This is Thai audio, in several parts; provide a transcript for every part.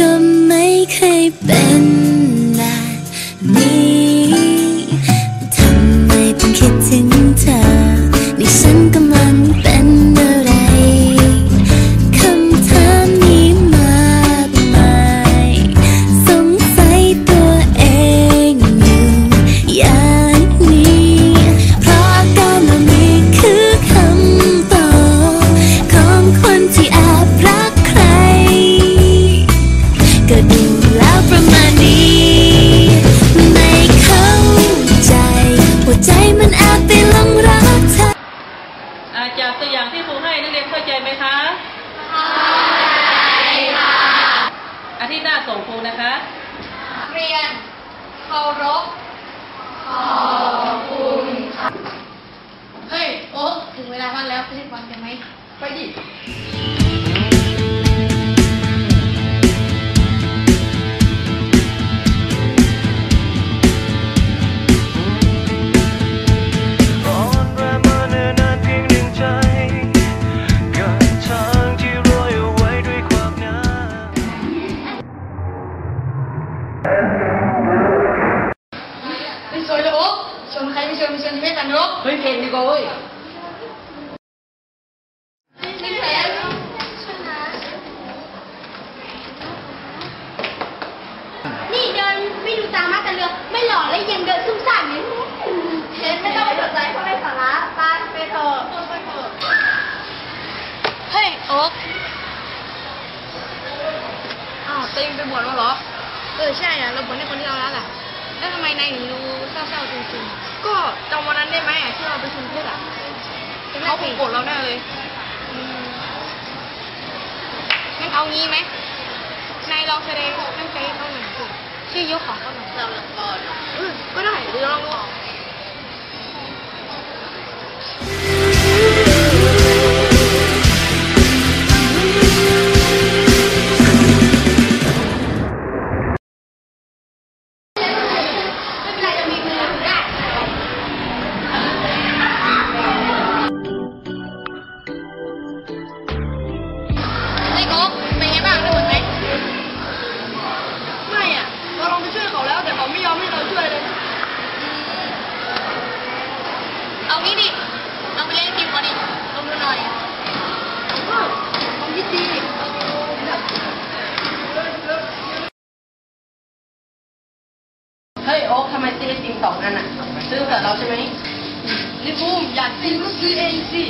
ก็ไม่เคยเป็น จากตัวอย่างที่ครูให้นักเรียนเข้าใจไหมคะอาทิตย์หน้าส่งครูนะคะเรียนเคารพขอบคุณค่ะเฮ้ยโอ๊ะถึงเวลาพักแล้วไปเล่นบอลกันไหมไปดิ ไม่สวยเลยโอ๊ะชวนใครไม่ชวนไม่ชวนที่ไม่กันนกเฮ้ยเพลงดีกว่าเว้ยไม่แพ้นี่เดินไม่ดูตามมาแต่เรือไม่หล่อและยังเดินซุ่มซ่ามอยู่เห็นไม่ต้องไปสนใจเพราะไม่สาระไปไปเถอะไปเถอะเฮ้ยโอ๊กอ้าวตีมไปบวชแล้วเหรอ เออใช่อะเราบวชให้คนที่เรารักอะแล้วทำไมนายถึงดูเศร้าๆจริงๆก็จำวันนั้นได้ไหมอะที่เราไปชุมเพชรอะเขาคงโกรธเราแน่เลยอืมงั้นเอางี้ไหมนายลองแสดงตั้งใจให้เขาหน่อยสิชื่อยกของเขาหน่อยเราละก่อนเออก็ได้เดี๋ยวลองดูไม่ เฮ้ยโอ๊คทำไมซื้อไอติมสองอันอะ ซื้อเผื่อเราใช่ไหมนี่ภูมิอยากกินก็ซื้อเองสิ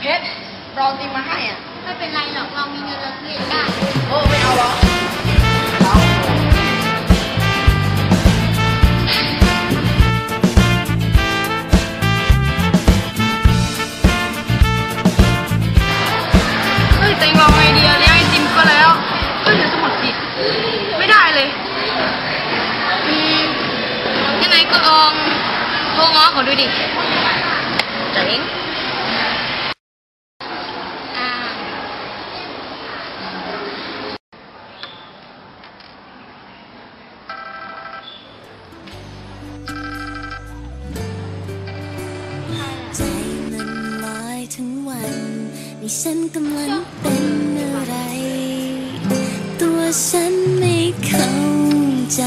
เพชรเราตีมมาให้อะ ไม่เป็นไรหรอกเรามีเงินเราซื้อเองได้โอ้ไม่เอาหรอเฮ้ยเต็งลองไอเดีย ก็ลองโทรง้อเขาดูดิจ๋งอ่าใจมันลอยทั้งวันนี่ฉันกำลังเป็นอะไร ตัวฉันไม่เข้าใจ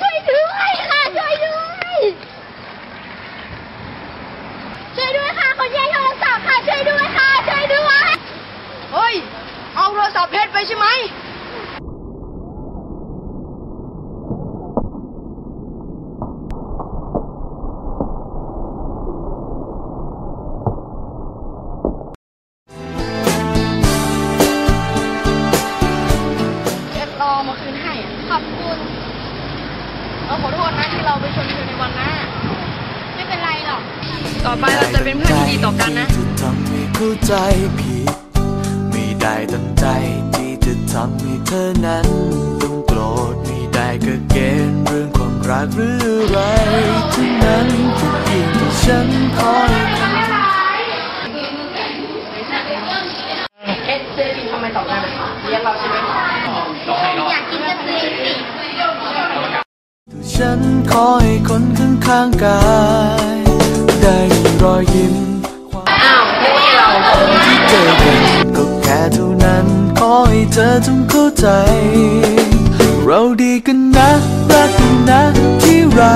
ช่วยด้วยค่ะ ช่วยด้วย ช่วยด้วยค่ะคนแย่งโทรศัพท์ค่ะ ช่วยด้วยค่ะ ช่วยด้วย เฮ้ย เอาโทรศัพท์เพชรไปใช่ไหม เป็นเพื่อนที่ดีต่อกันนะที่ทำให้เข้าใจผิด ไม่ได้ตั้งใจที่จะทำให้เธอนั้นต้องโกรธไม่ได้ก็เกณฑ์เรื่องความรักหรืออะไรทั้งนั้นแค่เพียงแต่ฉันคอยเอ๊ะเจดินทำไมสองอันอะเรียกเราใช่ไหมอยากกินก็ซื้อสิฉันขอให้คนข้างๆกายได้ รอยยิ้มอ้าวไม่ใช่เราที่เจอกันก็แค่เท่านั้น ขอให้เธอจงเข้าใจ เราดีกันนะ รักกันนะที่รัก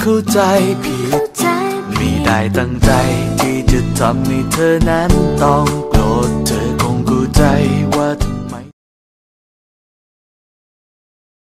เข้าใจผิดใจไม่ได้ตั้งใจที่จะทำให้เธอนั้นต้องโกรธเธอคงเข้าใจว่าทำ